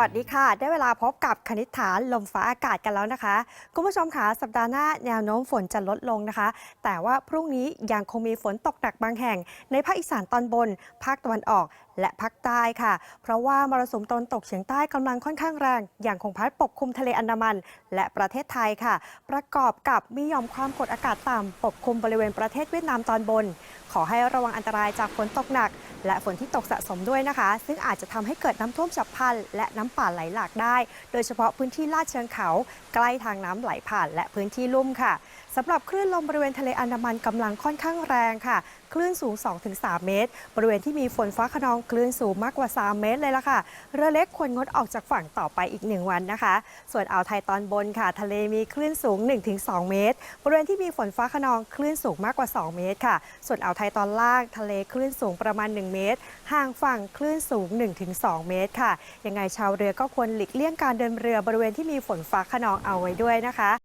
วัสดีค่ะ ได้เวลาพบกับคณิษฐานลมฟ้าอากาศกันแล้วนะคะ คุณผู้ชมคะสัปดาห์หน้าแนวโน้มฝนจะลดลงนะคะ แต่ว่าพรุ่งนี้ยังคงมีฝนตกหนักบางแห่ง ในภาคอีสานตอนบน ภาคตะวันออก และภาคใต้ค่ะ เพราะว่ามรสุมตะวันตกเฉียงใต้กำลังค่อนข้างแรงอย่างคงพัดปกคลุมทะเลอันดามัน และประเทศไทยค่ะ ประกอบกับมีหย่อมความกดอากาศต่ำปกคลุมบริเวณประเทศเวียดนามตอนบน อให้ระวังอันตรายจากฝนตกหนัก และฝนที่ตกสะสมด้วยนะคะ ซึ่งอาจจะทำให้เกิดน้ำท่วมฉับพลัน และน้ำป่าไหลหลากได้ โดยเฉพาะพื้นที่ลาดเชิงเขา ใกล้ทางน้ำไหลผ่าน และพื้นที่ลุ่มค่ะสำหรับคลื่นลมบริเวณทะเลอันดามันกำลังค่อนข้างแรงค่ะคลื่นสูง 2-3 เมตร บริเวณที่มีฝนฟ้าขนองคลื่นสูงมากกว่า 3 เมตรเลยล่ะค่ะ เรือเล็กควรงดออกจากฝั่งต่อไปอีก 1 วันนะคะ ส่วนอ่าวไทยตอนบนค่ะ ทะเลมีคลื่นสูง 1-2 เมตร บริเวณที่มีฝนฟ้าขนองคลื่นสูงมากกว่า 2 เมตรค่ะ ส่วนอ่าวไทยตอนล่างทะเลคลื่นสูงประมาณ 1 เมตร ห่างฝั่งคลื่นสูง 1-2 เมตรค่ะ ยังไงชาวเรือก็ควรหลีกเลี่ยงการเดินเรือบริเวณที่มีฝนฟ้าขนองเอาไว้ด้วยนะคะ